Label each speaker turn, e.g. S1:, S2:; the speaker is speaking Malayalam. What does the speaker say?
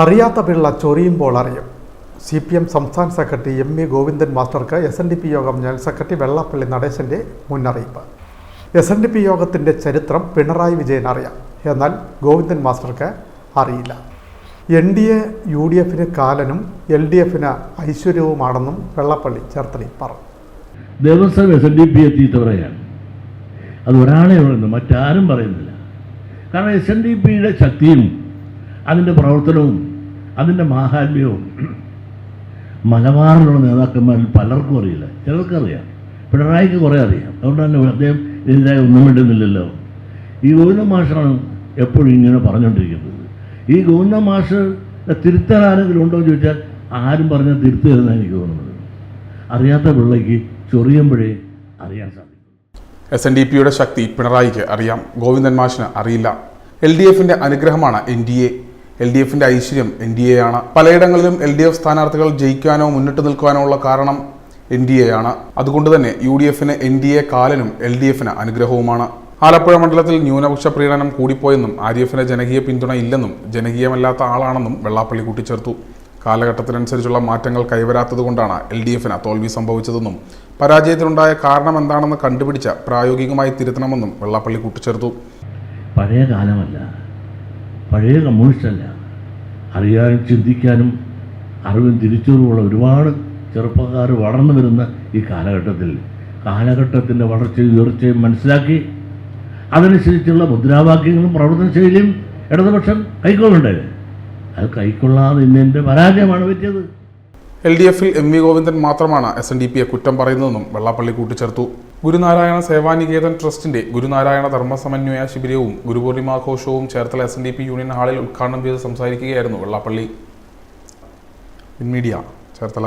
S1: അറിയാത്ത പിള്ള ചൊറിയുമ്പോൾ അറിയും. സി പി എം സംസ്ഥാന സെക്രട്ടറി എം വി ഗോവിന്ദൻ മാസ്റ്റർക്ക് എസ് എൻ ഡി പി യോഗം ജനറൽ സെക്രട്ടറി വെള്ളാപ്പള്ളി നടേശന്റെ മുന്നറിയിപ്പ്. എസ് എൻ ഡി പി യോഗത്തിന്റെ ചരിത്രം പിണറായി വിജയൻ അറിയാം. എന്നാൽ ഗോവിന്ദൻ മാസ്റ്റർക്ക് അറിയില്ല. N D A U D എഫിന് കാലനും എൽ ഡി എഫിന് ഐശ്വര്യവുമാണെന്നും വെള്ളാപ്പള്ളി ചേർത്തലി പറഞ്ഞു.
S2: Devaswom S N D P എത്തിയിട്ടവരെയാണ് അത് ഒരാളെ പറയുന്നു മറ്റാരും പറയുന്നില്ല. കാരണം എസ് എൻ ഡി പിയുടെ ശക്തിയും അതിന്റെ പ്രവർത്തനവും അതിന്റെ മാഹാത്മ്യവും മലബാറിലുള്ള നേതാക്കന്മാരിൽ പലർക്കും അറിയില്ല. ചിലർക്കറിയാം. പിണറായിക്ക് കുറേ അറിയാം. അതുകൊണ്ട് തന്നെ അദ്ദേഹം ഇതിനായി ഒന്നും വേണ്ടുന്നില്ലല്ലോ ഈ ഗോവിന്ദ മാഷാണ് എപ്പോഴും ഇങ്ങനെ പറഞ്ഞുകൊണ്ടിരിക്കുന്നത്. ഈ ഗോവിന്ദ മാഷ് തിരുത്താൻ ആരെങ്കിലും ഉണ്ടോ എന്ന് ചോദിച്ചാൽ ആരും പറഞ്ഞാൽ തിരുത്തരുന്നതാണ് എനിക്ക് തോന്നുന്നത്. അറിയാത്ത പിള്ളയ്ക്ക് ചൊറിയുമ്പോഴേ അറിയാൻ സാധിക്കും.
S3: എസ് എൻ ഡി പിയുടെ ശക്തി പിണറായിക്ക് അറിയാം. ഗോവിന്ദൻ മാഷിന് അറിയില്ല. എൽ ഡി എഫിന്റെ അനുഗ്രഹമാണ് N D A L D എഫിന്റെ ഐശ്വര്യം എൻ ഡി എ ആണ് പലയിടങ്ങളിലും എൽ ഡി എഫ് സ്ഥാനാർത്ഥികൾ ജയിക്കാനോ മുന്നിട്ട് നിൽക്കുവാനോ ഉള്ള കാരണം എൻ ഡി എ ആണ് അതുകൊണ്ട് തന്നെ യു ഡി എഫിന് എൻ ഡി എ കാലനും എൽ ഡി എഫിന് അനുഗ്രഹവുമാണ്. ആലപ്പുഴ മണ്ഡലത്തിൽ ന്യൂനപക്ഷ പ്രീണനം കൂടിപ്പോയെന്നും ആർ ഡി എഫിന് ജനകീയ പിന്തുണ ഇല്ലെന്നും ജനകീയമല്ലാത്ത ആളാണെന്നും വെള്ളാപ്പള്ളി കൂട്ടിച്ചേർത്തു. കാലഘട്ടത്തിനനുസരിച്ചുള്ള മാറ്റങ്ങൾ കൈവരാത്തതുകൊണ്ടാണ് എൽ ഡി എഫിന് തോൽവി സംഭവിച്ചതെന്നും പരാജയത്തിനുണ്ടായ കാരണം എന്താണെന്ന് കണ്ടുപിടിച്ച പ്രായോഗികമായി തിരുത്തണമെന്നും വെള്ളാപ്പള്ളി കൂട്ടിച്ചേർത്തു.
S2: പഴയ കാലമല്ല. പഴയ കമ്മ്യൂണിസ്റ്റല്ല അറിയാനും ചിന്തിക്കാനും അറിവും തിരിച്ചറിവുള്ള ഒരുപാട് ചെറുപ്പക്കാർ വളർന്നു വരുന്ന ഈ കാലഘട്ടത്തിൽ. കാലഘട്ടത്തിന്റെ വളർച്ചയും ഉയർച്ചയും മനസ്സിലാക്കി അതനുസരിച്ചുള്ള മുദ്രാവാക്യങ്ങളും പ്രവർത്തന ശൈലിയും ഇടതുപക്ഷം കൈക്കൊള്ളണ്ടേ? അത് കൈക്കൊള്ളാതെ ഇന്നെന്റെ പരാജയമാണ് പറ്റിയത്.
S3: എൽ ഡി എഫിൽ എം വി ഗോവിന്ദൻ മാത്രമാണ് എസ് എൻ ഡി പിയെ കുറ്റം പറയുന്നതെന്നും വെള്ളാപ്പള്ളി കൂട്ടിച്ചേർത്തു. ഗുരുനാരായണ സേവാനികേതൻ ട്രസ്റ്റിന്റെ ഗുരുനാരായണ ധർമ്മ സമന്വയ ശിബിരവും ഗുരുപൂർണിമാഘോഷവും Cherthala S N D P union ഹാളിൽ ഉദ്ഘാടനം ചെയ്ത് സംസാരിക്കുകയായിരുന്നു വെള്ളാപ്പള്ളി. മീഡിയ ചേർത്തല.